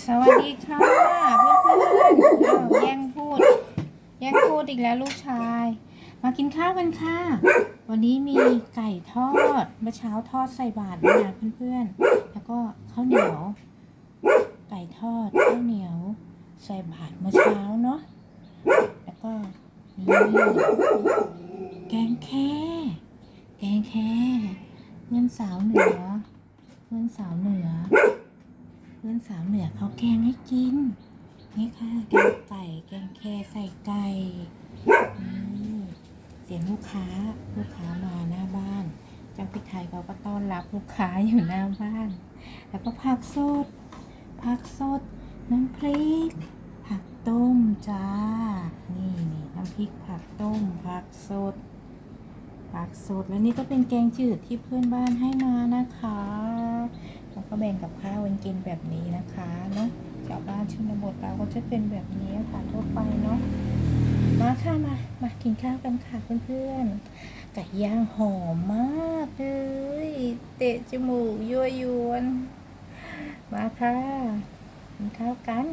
สวัสดีค่ะเพื่อนๆอ้าวแย่งพูด แย่งพูดอีกแล้วลูกชาย มากินข้าวกันค่ะ วันนี้มีไก่ทอดเมื่อเช้าทอดใส่บาตรด้วยนะเพื่อนๆ แล้วก็ข้าวเหนียว ไก่ทอดข้าวเหนียว ใส่บาตรเมื่อเช้าเนาะ แล้วก็นี่แกงแค่แกงแค่เงินสาวเหนือเงินสาวเหนือ พื่อนสาวเหนือเขาแกงให้กิน นี่ค่ะแกงไก่แกงแคใส่ไก่เสียงลูกค้าลูกค้ามาหน้าบ้านเจ้าพิไทยเขาก็ต้อนรับลูกค้าอยู่หน้าบ้าน แล้วก็ผักสดผักสด น้ำพริก ผักต้มจ้า นี่นี่น้ำพริกผักต้ม ผักสดผักสดแล้วนี่ก็เป็นแกงจืดที่เพื่อนบ้านให้มานะคะ แบ่งกับข้าวกันกินแบบนี้นะคะเนาะชาวบ้านชนบทเราก็จะเป็นแบบนี้ค่ะทั่วไปเนาะมาค่ะมามากินข้าวกันค่ะเพื่อนๆไก่ย่างหอมมากเลยเตะจมูกยั่วยวนมาค่ะกินข้าวกัน